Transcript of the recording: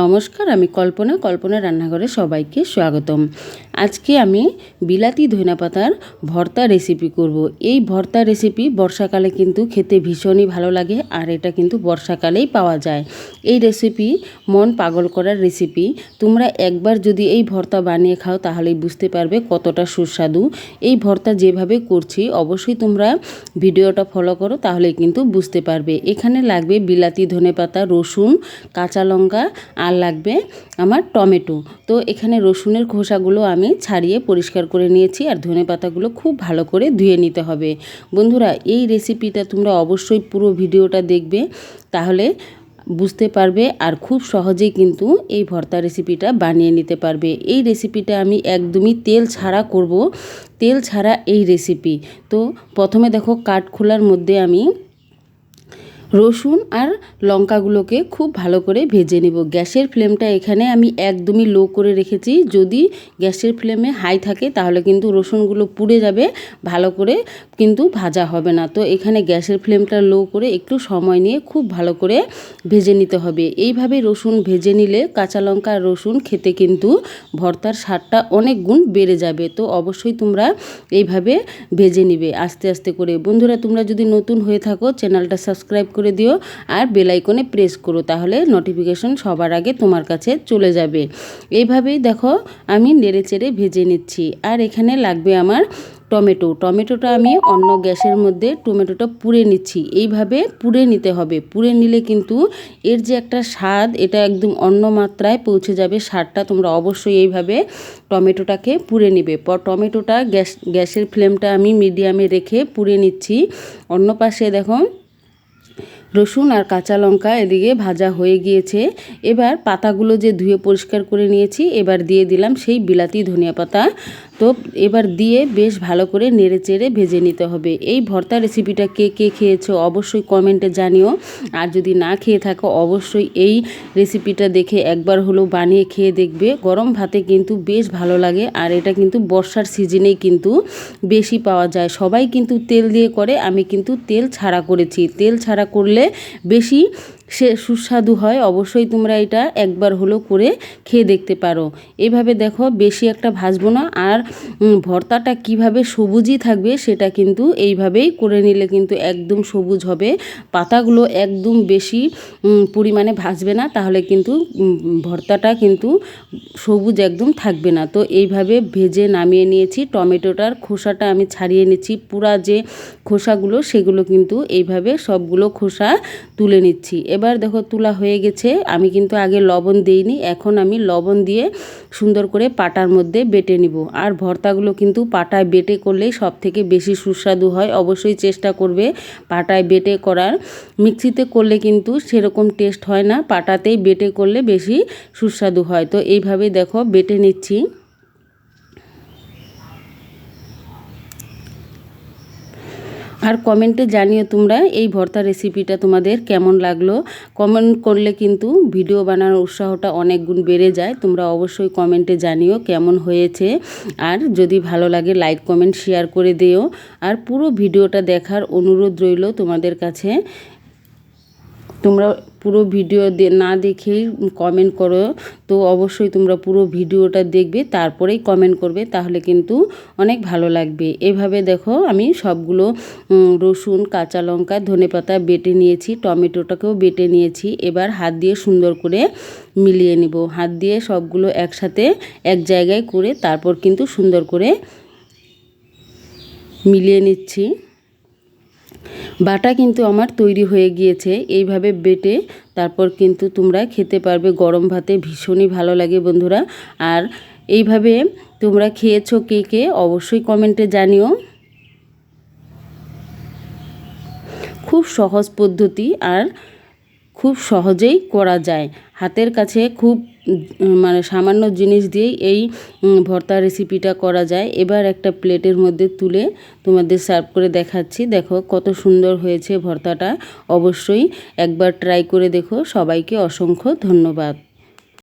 নমস্কার, আমি কল্পনা কল্পনা রান্নাঘরে সবাইকে স্বাগতম। আজকে আমি বিলাতি ধনেপাতার ভর্তা রেসিপি করব। এই ভর্তা রেসিপি বর্ষাকালে কিন্তু খেতে ভীষণই ভালো লাগে আর এটা কিন্তু বর্ষাকালেই পাওয়া যায়। এই রেসিপি মন পাগল করার রেসিপি তোমরা একবার যদি এই ভর্তা বানিয়ে খাও তাহলেই বুঝতে পারবে কতটা সুস্বাদু। এই ভর্তা যেভাবে করছি অবশ্যই তোমরা ভিডিওটা ফলো করো তাহলে কিন্তু বুঝতে পারবে। এখানে লাগবে বিলাতি ধনেপাতা, রসুন, কাঁচা লঙ্কা আর লাগবে আমার টমেটো। তো এখানে রসুনের খোসাগুলো আমি ছাড়িয়ে পরিষ্কার করে নিয়েছি আর ধনে পাতাগুলো খুব ভালো করে ধুয়ে নিতে হবে। বন্ধুরা, এই রেসিপিটা তোমরা অবশ্যই পুরো ভিডিওটা দেখবে, তাহলে বুঝতে পারবে আর খুব সহজেই কিন্তু এই ভর্তা রেসিপিটা বানিয়ে নিতে পারবে। এই রেসিপিটা আমি একদমই তেল ছাড়া করব, তেল ছাড়া এই রেসিপি তো প্রথমে দেখো কাঠ খোলার মধ্যে আমি রসুন আর লঙ্কাগুলোকে খুব ভালো করে ভেজে নেব। গ্যাসের ফ্লেমটা এখানে আমি একদমই লো করে রেখেছি। যদি গ্যাসের ফ্লেমে হাই থাকে, তাহলে কিন্তু রসুনগুলো পুড়ে যাবে, ভালো করে কিন্তু ভাজা হবে না। তো এখানে গ্যাসের ফ্লেমটা লো করে একটু সময় নিয়ে খুব ভালো করে ভেজে নিতে হবে। এইভাবে রসুন ভেজে নিলে কাঁচা লঙ্কা আর রসুন খেতে কিন্তু ভর্তার স্বাদটা অনেক গুণ বেড়ে যাবে। তো অবশ্যই তোমরা এইভাবে ভেজে নিবে আস্তে আস্তে করে। বন্ধুরা, তোমরা যদি নতুন হয়ে থাকো, চ্যানেলটা সাবস্ক্রাইব করে দিও আর বেলাইকনে প্রেস করো, তাহলে নোটিফিকেশন সবার আগে তোমার কাছে চলে যাবে। এইভাবেই দেখো আমি নেড়ে চেড়ে ভেজে নিচ্ছি। আর এখানে লাগবে আমার টমেটো। টমেটোটা আমি অন্য গ্যাসের মধ্যে টমেটোটা পুড়ে নিচ্ছি। এইভাবে পুড়ে নিতে হবে। পুড়ে নিলে কিন্তু এর যে একটা স্বাদ, এটা একদম অন্য মাত্রায় পৌঁছে যাবে। স্বাদটা তোমরা অবশ্যই এইভাবে টমেটোটাকে পুড়ে নিবে। পর টমেটোটা গ্যাস, গ্যাসের ফ্লেমটা আমি মিডিয়ামে রেখে পুড়ে নিচ্ছি। অন্য পাশে দেখো রসুন আর কাঁচা লঙ্কা এদিকে ভাজা হয়ে গিয়েছে। এবার পাতাগুলো যে ধুয়ে পরিষ্কার করে নিয়েছি, এবার দিয়ে দিলাম সেই বিলাতি ধনিয়া পাতা। তো এবার দিয়ে বেশ ভালো করে নেড়ে চেড়ে ভেজে নিতে হবে। এই ভর্তা রেসিপিটা কে কে খেয়েছো অবশ্যই কমেন্টে জানিও। আর যদি না খেয়ে থাকো, অবশ্যই এই রেসিপিটা দেখে একবার হলেও বানিয়ে খেয়ে দেখবে। গরম ভাতে কিন্তু বেশ ভালো লাগে, আর এটা কিন্তু বর্ষার সিজনেই কিন্তু বেশি পাওয়া যায়। সবাই কিন্তু তেল দিয়ে করে, আমি কিন্তু তেল ছাড়া করেছি। তেল ছাড়া করলে বেশি সে সুস্বাদু হয়, অবশ্যই তোমরা এটা একবার হলেও করে খেয়ে দেখতে পারো। এভাবে দেখো, বেশি একটা ভাজবো না আর ভর্তাটা কীভাবে সবুজই থাকবে সেটা কিন্তু এইভাবেই করে নিলে কিন্তু একদম সবুজ হবে। পাতাগুলো একদম বেশি পরিমাণে ভাজবে না, তাহলে কিন্তু ভর্তাটা কিন্তু সবুজ একদম থাকবে না। তো এইভাবে ভেজে নামিয়ে নিয়েছি, টমেটোটার খোসাটা আমি ছাড়িয়ে নিচ্ছি, পুরা যে খোসাগুলো সেগুলো কিন্তু এইভাবে সবগুলো খোসা তুলে নিচ্ছি। এবার দেখো তুলা হয়ে গেছে। আমি কিন্তু আগে লবণ দিইনি, এখন আমি লবণ দিয়ে সুন্দর করে পাটার মধ্যে বেটে নিব। আর ভর্তাগুলো কিন্তু পাটায় বেটে করলেই সব থেকে বেশি সুস্বাদু হয়। অবশ্যই চেষ্টা করবে পাটায় বেটে করার। মিক্সিতে করলে কিন্তু সেরকম টেস্ট হয় না, পাটাতেই বেটে করলে বেশি সুস্বাদু হয়। তো এইভাবে দেখো বেটে নিচ্ছি। আর কমেন্টে জানিও তোমরা এই ভর্তা রেসিপিটা তোমাদের কেমন লাগল। কমেন্ট করলে কিন্তু ভিডিও বানানোর উৎসাহটা অনেক গুণ বেড়ে যায়। তোমরা অবশ্যই কমেন্টে জানিও কেমন হয়েছে। আর যদি ভালো লাগে লাইক কমেন্ট শেয়ার করে দিও। আর পুরো ভিডিওটা দেখার অনুরোধ রইল তোমাদের কাছে। তোমরা পুরো ভিডিও না দেখেই কমেন্ট করো। তো অবশ্যই তোমরা পুরো ভিডিওটা দেখবে, তারপরেই কমেন্ট করবে, তাহলে কিন্তু অনেক ভালো লাগবে। এভাবে দেখো আমি সবগুলো রসুন, কাঁচা লঙ্কা, ধনে পাতা বেটে নিয়েছি, টমেটোটাকেও বেটে নিয়েছি। এবার হাত দিয়ে সুন্দর করে মিলিয়ে নিব। হাত দিয়ে সবগুলো একসাথে এক জায়গায় করে তারপর কিন্তু সুন্দর করে মিলিয়ে নিচ্ছি। বাটা কিন্তু আমার তৈরি হয়ে গিয়েছে, এইভাবে বেটে তারপর কিন্তু তোমরা খেতে পারবে গরম ভাতে, ভীষণই ভালো লাগে বন্ধুরা। আর এইভাবে তোমরা খেয়েছো কে কে অবশ্যই কমেন্টে জানিও। খুব সহজ পদ্ধতি, আর খুব সহজেই করা যায়। হাতের কাছে খুব মানে সামান্য জিনিস দিয়েই এই ভর্তা রেসিপিটা করা যায়। এবার একটা প্লেটের মধ্যে তুলে তোমাদের সার্ভ করে দেখাচ্ছি। দেখো কত সুন্দর হয়েছে ভর্তাটা। অবশ্যই একবার ট্রাই করে দেখো। সবাইকে অসংখ্য ধন্যবাদ।